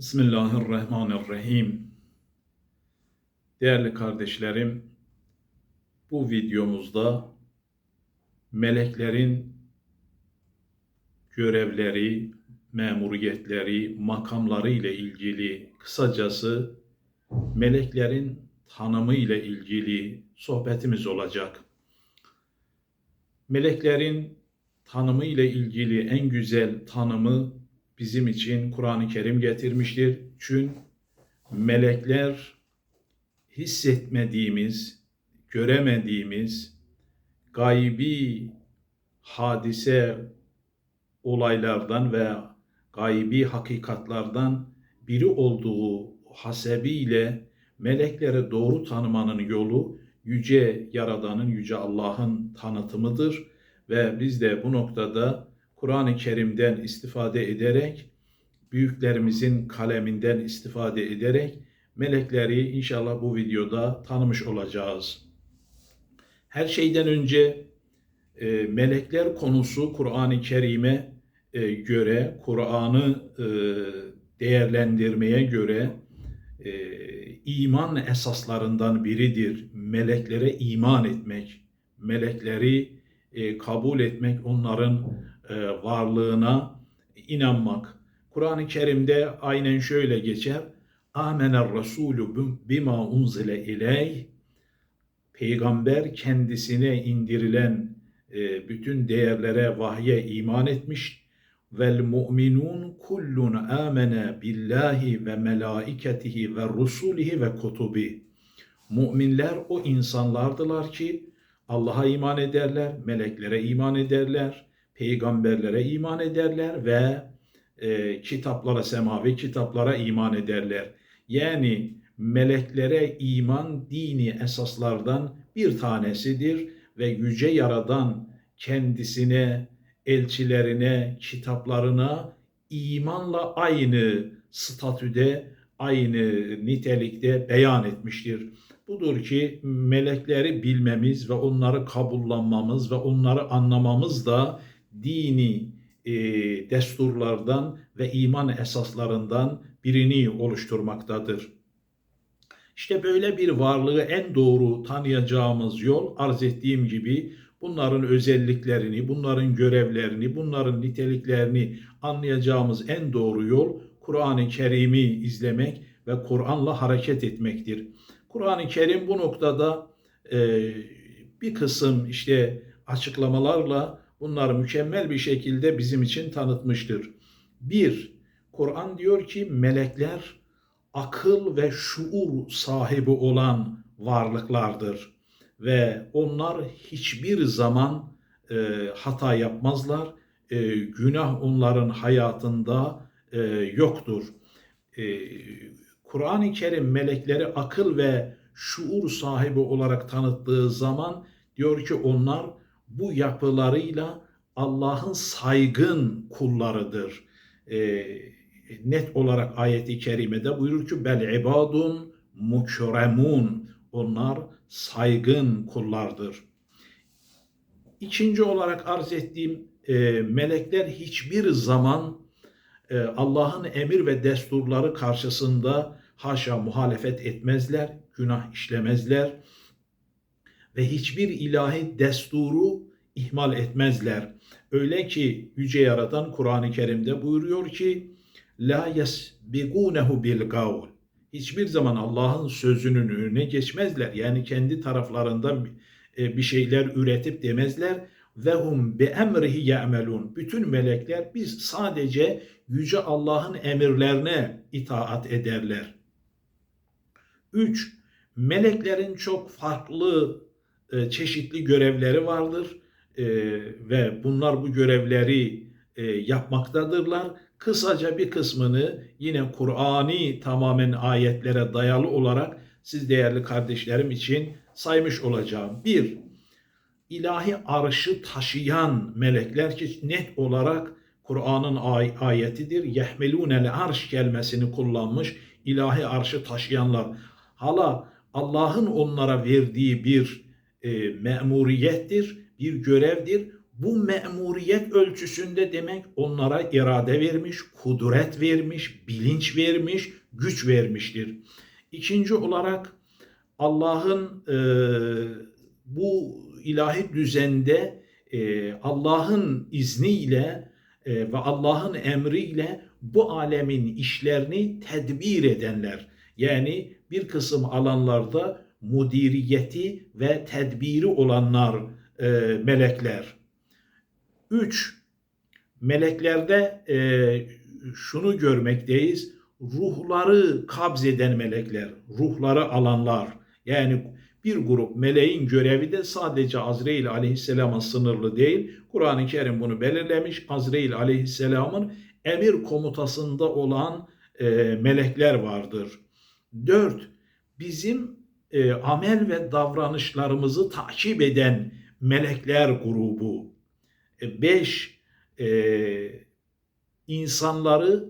Bismillahirrahmanirrahim. Değerli kardeşlerim, bu videomuzda meleklerin görevleri, memuriyetleri, makamları ile ilgili kısacası meleklerin tanımı ile ilgili sohbetimiz olacak. Meleklerin tanımı ile ilgili en güzel tanımı bizim için Kur'an-ı Kerim getirmiştir. Çünkü melekler hissetmediğimiz, göremediğimiz gaybi hadise olaylardan ve gaybi hakikatlardan biri olduğu hasebiyle melekleri doğru tanımanın yolu yüce Yaradan'ın, yüce Allah'ın tanıtımıdır ve biz de bu noktada Kur'an-ı Kerim'den istifade ederek, büyüklerimizin kaleminden istifade ederek melekleri inşallah bu videoda tanımış olacağız. Her şeyden önce e, melekler konusu Kur'an-ı Kerim'e e, göre, Kur'an'ı e, değerlendirmeye göre e, iman esaslarından biridir. Meleklere iman etmek, melekleri e, kabul etmek, onların varlığına inanmak. Kur'an-ı Kerim'de aynen şöyle geçer. Amener Resulü bima unzile ileyh Peygamber kendisine indirilen e, bütün değerlere, vahye iman etmiş. Vel mu'minun kullun amene billahi ve melaiketihi ve rusulihi ve kutubi. Müminler o insanlardılar ki Allah'a iman ederler, meleklere iman ederler, peygamberlere iman ederler ve e, kitaplara, semavi kitaplara iman ederler. Yani meleklere iman dini esaslardan bir tanesidir ve yüce yaradan kendisine, elçilerine, kitaplarına imanla aynı statüde, aynı nitelikte beyan etmiştir. Budur ki melekleri bilmemiz ve onları kabullanmamız ve onları anlamamız da dini e, desturlardan ve iman esaslarından birini oluşturmaktadır. İşte böyle bir varlığı en doğru tanıyacağımız yol arz ettiğim gibi bunların özelliklerini, bunların görevlerini, bunların niteliklerini anlayacağımız en doğru yol Kur'an-ı Kerim'i izlemek ve Kur'an'la hareket etmektir. Kur'an-ı Kerim bu noktada e, bir kısım işte açıklamalarla bunları mükemmel bir şekilde bizim için tanıtmıştır. Bir, Kur'an diyor ki melekler akıl ve şuur sahibi olan varlıklardır ve onlar hiçbir zaman e, hata yapmazlar. E, günah onların hayatında e, yoktur. E, Kur'an-ı Kerim melekleri akıl ve şuur sahibi olarak tanıttığı zaman diyor ki onlar bu yapılarıyla Allah'ın saygın kullarıdır. E, net olarak ayeti kerimede buyurur ki bel ibadun mukremun onlar saygın kullardır. İkinci olarak arz ettiğim e, melekler hiçbir zaman e, Allah'ın emir ve desturları karşısında haşa muhalefet etmezler, günah işlemezler ve hiçbir ilahi desturu ihmal etmezler. Öyle ki yüce yaratan Kur'an-ı Kerim'de buyuruyor ki la yesbigunehu bil gavl. Hiçbir zaman Allah'ın sözünün önüne geçmezler. Yani kendi taraflarından e, bir şeyler üretip demezler ve hum bi emrihi ya'melun. Bütün melekler biz sadece yüce Allah'ın emirlerine itaat ederler. 3. Meleklerin çok farklı e, çeşitli görevleri vardır e, ve bunlar bu görevleri e, yapmaktadırlar. Kısaca bir kısmını yine Kur'ani tamamen ayetlere dayalı olarak siz değerli kardeşlerim için saymış olacağım. Bir, ilahi arşı taşıyan melekler ki net olarak Kur'an'ın ay- ayetidir. Yehmelûnel arş kelimesini kullanmış ilahi arşı taşıyanlar. Hala Allah'ın onlara verdiği bir e, memuriyettir, bir görevdir. Bu memuriyet ölçüsünde demek onlara irade vermiş, kudret vermiş, bilinç vermiş, güç vermiştir. İkinci olarak Allah'ın e, bu ilahi düzende e, Allah'ın izniyle e, ve Allah'ın emriyle bu alemin işlerini tedbir edenler. Yani bir kısım alanlarda mudiriyeti ve tedbiri olanlar e, melekler. Üç, meleklerde e, şunu görmekteyiz. Ruhları kabz eden melekler, ruhları alanlar. Yani bir grup meleğin görevi de sadece Azrail aleyhisselama sınırlı değil. Kur'an-ı Kerim bunu belirlemiş. Azrail aleyhisselamın emir komutasında olan e, melekler vardır. Dört, bizim e, amel ve davranışlarımızı takip eden melekler grubu. E, beş, e, insanları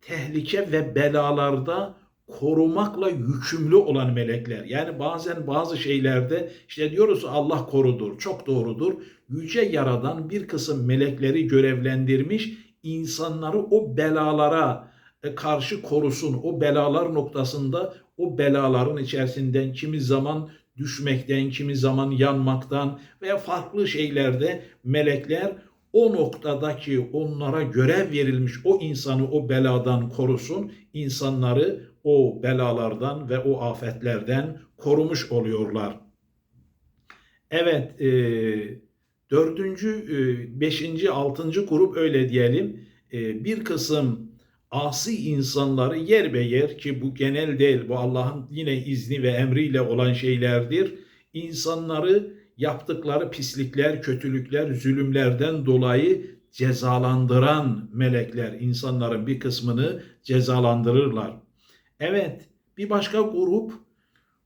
tehlike ve belalarda korumakla yükümlü olan melekler. Yani bazen bazı şeylerde işte diyoruz Allah korudur. Çok doğrudur. Yüce Yaradan bir kısım melekleri görevlendirmiş insanları o belalara e, karşı korusun. O belalar noktasında o belaların içerisinden kimi zaman düşmekten, kimi zaman yanmaktan veya farklı şeylerde melekler o noktadaki onlara görev verilmiş o insanı o beladan korusun, insanları o belalardan ve o afetlerden korumuş oluyorlar. Evet, e, dördüncü, e, beşinci, altıncı grup öyle diyelim. E, bir kısım asi insanları yer be yer ki bu genel değil, bu Allah'ın yine izni ve emriyle olan şeylerdir. İnsanları yaptıkları pislikler, kötülükler, zulümlerden dolayı cezalandıran melekler insanların bir kısmını cezalandırırlar. Evet, bir başka grup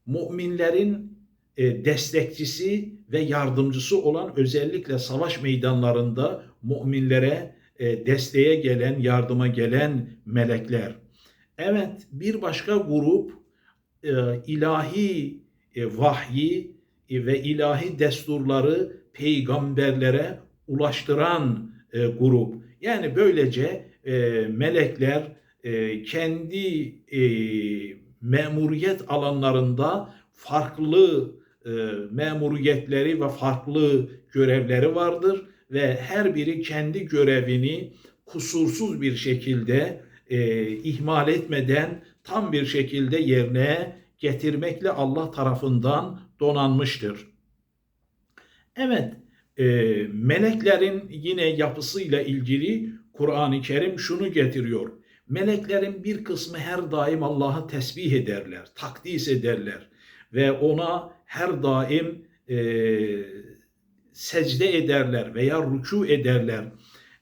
müminlerin e, destekçisi ve yardımcısı olan özellikle savaş meydanlarında müminlere e, desteğe gelen, yardıma gelen melekler. Evet, bir başka grup e, ilahi vahyi ve ilahi desturları peygamberlere ulaştıran grup. Yani böylece melekler e, kendi e, memuriyet alanlarında farklı e, memuriyetleri ve farklı görevleri vardır ve her biri kendi görevini kusursuz bir şekilde e, ihmal etmeden tam bir şekilde yerine getirmekle Allah tarafından donanmıştır. Evet, e, meleklerin yine yapısıyla ilgili Kur'an-ı Kerim şunu getiriyor. Meleklerin bir kısmı her daim Allah'ı tesbih ederler, takdis ederler ve ona her daim e, secde ederler veya rükû ederler.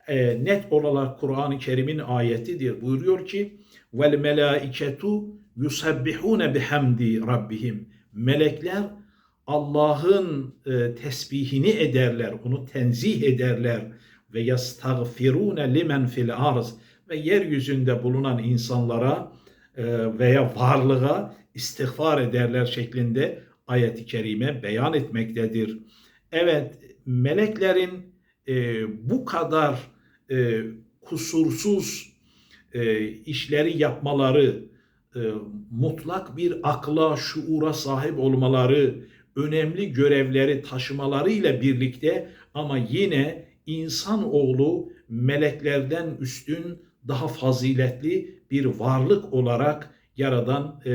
E, net olarak Kur'an-ı Kerim'in ayetidir. Buyuruyor ki vel melaiketu yusabbihune bihamdi rabbihim. Melekler Allah'ın e, tesbihini ederler, onu tenzih ederler ve yastagfirune limen fil arz ve yeryüzünde bulunan insanlara e, veya varlığa istiğfar ederler şeklinde ayet-i kerime beyan etmektedir. Evet, meleklerin e, bu kadar e, kusursuz işleri yapmaları, mutlak bir akla, şuura sahip olmaları, önemli görevleri taşımaları birlikte ama yine insan oğlu meleklerden üstün daha faziletli bir varlık olarak Yaradan e,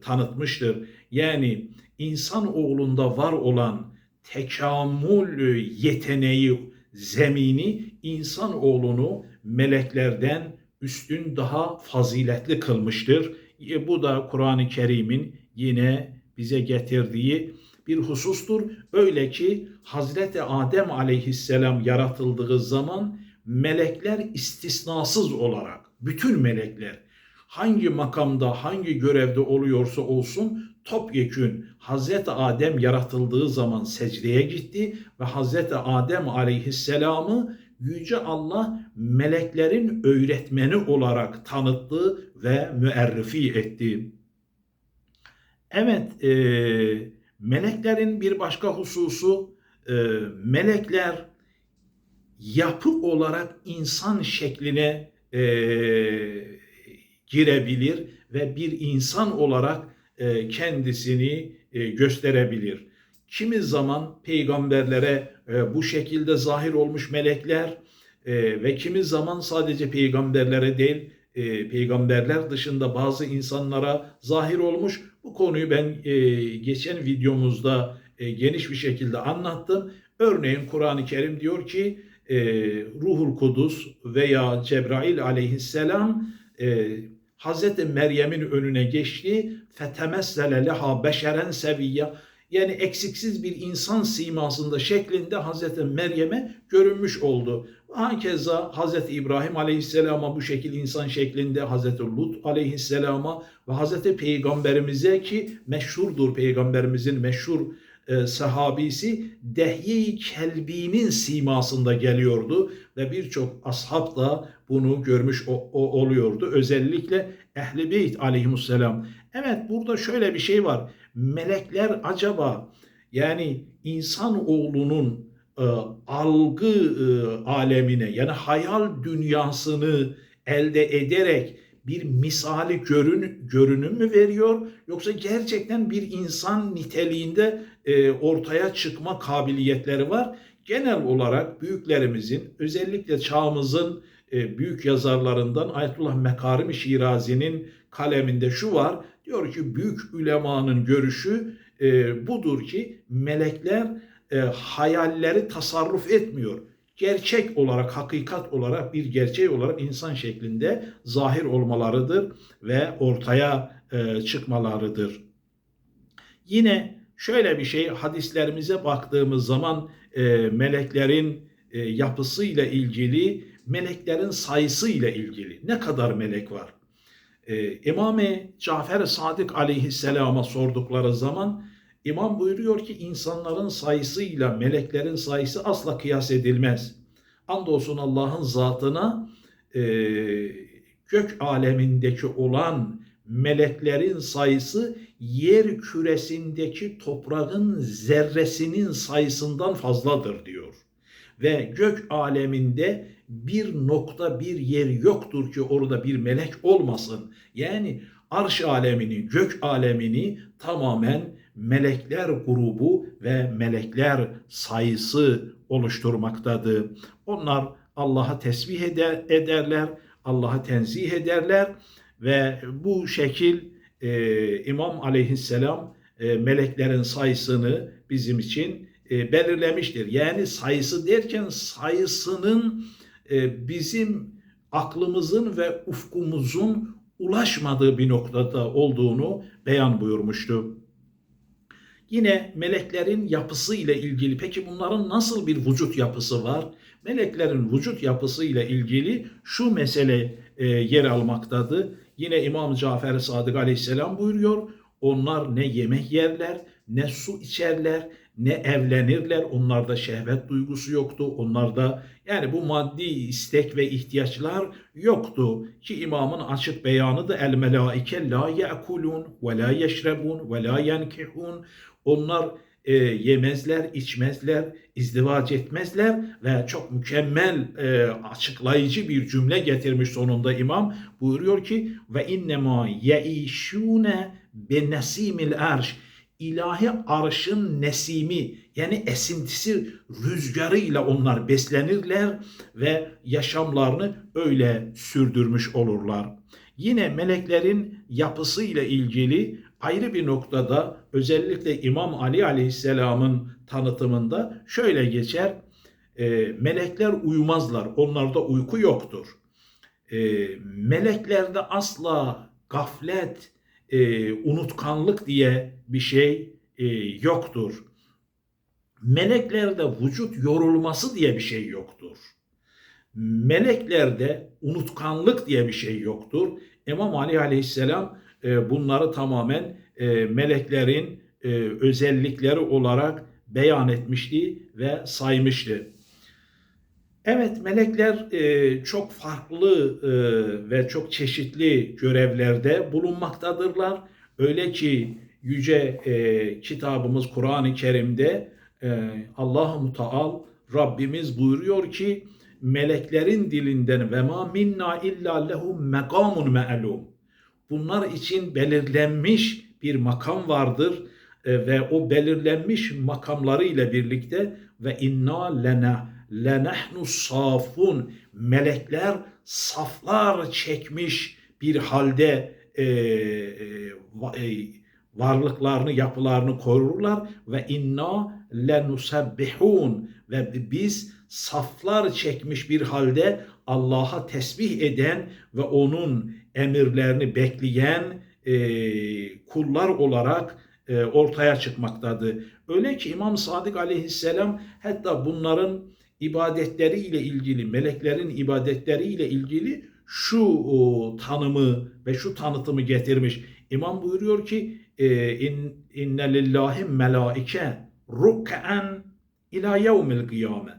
tanıtmıştır. Yani insan oğlunda var olan tekamül yeteneği, zemini insan oğlunu meleklerden üstün daha faziletli kılmıştır. E, bu da Kur'an-ı Kerim'in yine bize getirdiği bir husustur. Öyle ki Hazreti Adem aleyhisselam yaratıldığı zaman melekler istisnasız olarak bütün melekler hangi makamda hangi görevde oluyorsa olsun topyekün Hazreti Adem yaratıldığı zaman secdeye gitti ve Hazreti Adem aleyhisselamı Yüce Allah meleklerin öğretmeni olarak tanıttı ve müerrifi etti. Evet, e, meleklerin bir başka hususu, e, melekler yapı olarak insan şekline e, girebilir ve bir insan olarak kendisini e, gösterebilir. Kimi zaman peygamberlere e, bu şekilde zahir olmuş melekler e, ve kimi zaman sadece peygamberlere değil e, peygamberler dışında bazı insanlara zahir olmuş. Bu konuyu ben e, geçen videomuzda e, geniş bir şekilde anlattım. Örneğin Kur'an-ı Kerim diyor ki e, Ruhul Kudüs veya Cebrail aleyhisselam e, Hazreti Meryem'in önüne geçti. Fetemessele leha beşeren seviyya. Yani eksiksiz bir insan simasında şeklinde Hazreti Meryem'e görünmüş oldu. Hakeza Hazreti İbrahim Aleyhisselam'a bu şekil insan şeklinde Hazreti Lut Aleyhisselam'a ve Hazreti Peygamberimize ki meşhurdur Peygamberimizin meşhur e, sahabisi Dehye-i Kelbi'nin simasında geliyordu ve birçok ashab da bunu görmüş o, o, oluyordu. Özellikle Ehl-i Beyt aleyhisselam. Evet burada şöyle bir şey var. Melekler acaba yani insan oğlunun e, algı e, alemine yani hayal dünyasını elde ederek bir misali görün, görünüm mü veriyor yoksa gerçekten bir insan niteliğinde e, ortaya çıkma kabiliyetleri var. Genel olarak büyüklerimizin özellikle çağımızın e, büyük yazarlarından Ayetullah Mekarim Şirazi'nin kaleminde şu var. Diyor ki büyük ulemanın görüşü e, budur ki melekler e, hayalleri tasarruf etmiyor gerçek olarak, hakikat olarak bir gerçek olarak insan şeklinde zahir olmalarıdır ve ortaya e, çıkmalarıdır. Yine şöyle bir şey hadislerimize baktığımız zaman e, meleklerin e, yapısıyla ilgili, meleklerin sayısıyla ilgili ne kadar melek var? E, İmam-ı Cafer Sadık aleyhisselama sordukları zaman İmam buyuruyor ki insanların sayısıyla meleklerin sayısı asla kıyas edilmez. Andolsun Allah'ın zatına e, gök alemindeki olan meleklerin sayısı yer küresindeki toprağın zerresinin sayısından fazladır diyor. Ve gök aleminde bir nokta bir yer yoktur ki orada bir melek olmasın. Yani arş alemini, gök alemini tamamen melekler grubu ve melekler sayısı oluşturmaktadır. Onlar Allah'a tesbih eder, ederler, Allah'a tenzih ederler ve bu şekil e, İmam aleyhisselam e, meleklerin sayısını bizim için e, belirlemiştir. Yani sayısı derken sayısının e, bizim aklımızın ve ufkumuzun ulaşmadığı bir noktada olduğunu beyan buyurmuştu. Yine meleklerin yapısı ile ilgili peki bunların nasıl bir vücut yapısı var? Meleklerin vücut yapısı ile ilgili şu mesele e, yer almaktadır. Yine İmam Cafer Sadık Aleyhisselam buyuruyor. Onlar ne yemek yerler, ne su içerler, ne evlenirler. Onlarda şehvet duygusu yoktu. Onlarda yani bu maddi istek ve ihtiyaçlar yoktu. Ki imamın açık beyanı da el melaike la ye'kulun ve la yeşrebun ve la yenkihun. Onlar e, yemezler, içmezler, izdivac etmezler ve çok mükemmel e, açıklayıcı bir cümle getirmiş sonunda imam. Buyuruyor ki ve innema yeişune be nesimil arş ilahi arşın nesimi yani esintisi rüzgarıyla onlar beslenirler ve yaşamlarını öyle sürdürmüş olurlar. Yine meleklerin yapısıyla ilgili ayrı bir noktada özellikle İmam Ali Aleyhisselam'ın tanıtımında şöyle geçer. E, melekler uyumazlar. Onlarda uyku yoktur. E, meleklerde asla gaflet, e, unutkanlık diye bir şey e, yoktur. Meleklerde vücut yorulması diye bir şey yoktur. Meleklerde unutkanlık diye bir şey yoktur. İmam Ali Aleyhisselam e, bunları tamamen e, meleklerin e, özellikleri olarak beyan etmişti ve saymıştı. Evet melekler çok farklı ve çok çeşitli görevlerde bulunmaktadırlar. Öyle ki yüce kitabımız Kur'an-ı Kerim'de Allah-u Teal Rabbimiz buyuruyor ki meleklerin dilinden ve ma minna illa lehu mekamun me'lum. Bunlar için belirlenmiş bir makam vardır e, ve o belirlenmiş makamları ile birlikte ve inna lena lenahnu safun melekler saflar çekmiş bir halde e, e, e, varlıklarını yapılarını korurlar ve inna lenusabbihun ve biz saflar çekmiş bir halde Allah'a tesbih eden ve onun emirlerini bekleyen e, kullar olarak e, ortaya çıkmaktadır. Öyle ki İmam Sadık aleyhisselam hatta bunların ibadetleriyle ilgili, meleklerin ibadetleriyle ilgili şu o, tanımı ve şu tanıtımı getirmiş. İmam buyuruyor ki e, in, inne lillahi melaike ruk'an ila yevmil kıyame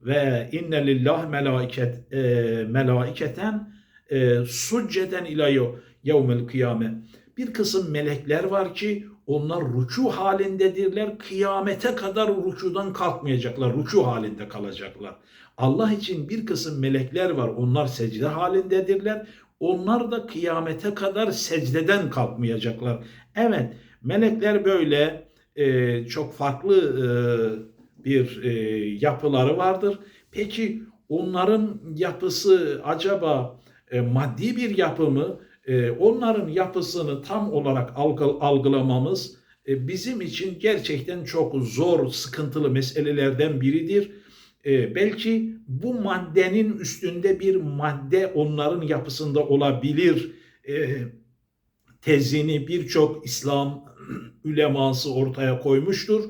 ve inne lillahi melaiket e, melaiketen e, succeden ila yev- yevmil kıyame. Bir kısım melekler var ki onlar rükû halindedirler. Kıyamete kadar rükûdan kalkmayacaklar. Rükû halinde kalacaklar. Allah için bir kısım melekler var. Onlar secde halindedirler. Onlar da kıyamete kadar secdeden kalkmayacaklar. Evet, melekler böyle e, çok farklı e, bir e, yapıları vardır. Peki onların yapısı acaba e, maddi bir yapı mı? E, onların yapısını tam olarak algı, algılamamız e, bizim için gerçekten çok zor, sıkıntılı meselelerden biridir. E, belki bu maddenin üstünde bir madde onların yapısında olabilir. E, tezini birçok İslam üleması ortaya koymuştur.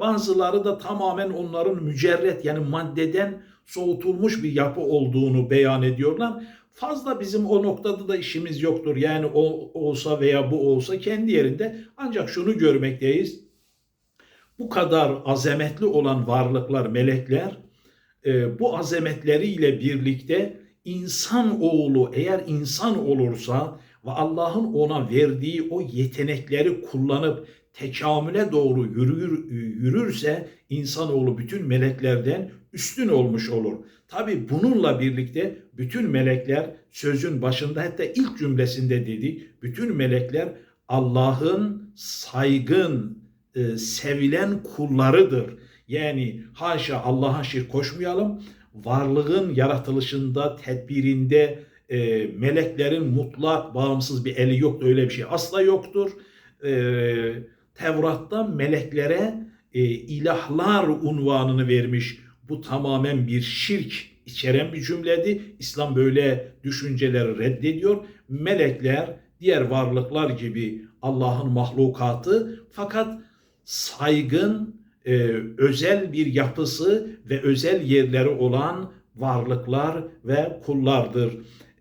Bazıları da tamamen onların mücerret yani maddeden soğutulmuş bir yapı olduğunu beyan ediyorlar. Fazla bizim o noktada da işimiz yoktur. Yani o olsa veya bu olsa kendi yerinde ancak şunu görmekteyiz. Bu kadar azametli olan varlıklar, melekler e, bu azametleriyle birlikte insan oğlu eğer insan olursa ve Allah'ın ona verdiği o yetenekleri kullanıp tekamüle doğru yürür, yürürse insanoğlu bütün meleklerden üstün olmuş olur. Tabi bununla birlikte bütün melekler sözün başında hatta ilk cümlesinde dedi bütün melekler Allah'ın saygın, e, sevilen kullarıdır. Yani haşa Allah'a şirk koşmayalım. Varlığın yaratılışında, tedbirinde e, meleklerin mutlak bağımsız bir eli yoktur. Öyle bir şey asla yoktur. E, Tevrat'ta meleklere e, ilahlar unvanını vermiş. Bu tamamen bir şirk içeren bir cümledi. İslam böyle düşünceleri reddediyor. Melekler diğer varlıklar gibi Allah'ın mahlukatı fakat saygın, e, özel bir yapısı ve özel yerleri olan varlıklar ve kullardır.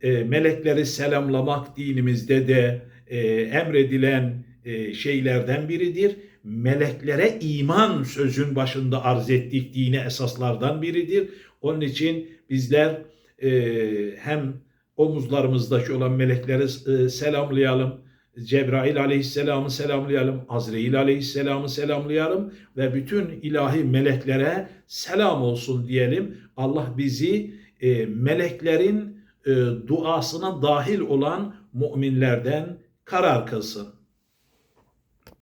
E, melekleri selamlamak dinimizde de e, emredilen e, şeylerden biridir. Meleklere iman sözün başında arz ettik dine esaslardan biridir. Onun için bizler e, hem omuzlarımızdaki olan melekleri e, selamlayalım. Cebrail aleyhisselamı selamlayalım. Azrail aleyhisselamı selamlayalım. Ve bütün ilahi meleklere selam olsun diyelim. Allah bizi e, meleklerin e, duasına dahil olan müminlerden karar kılsın.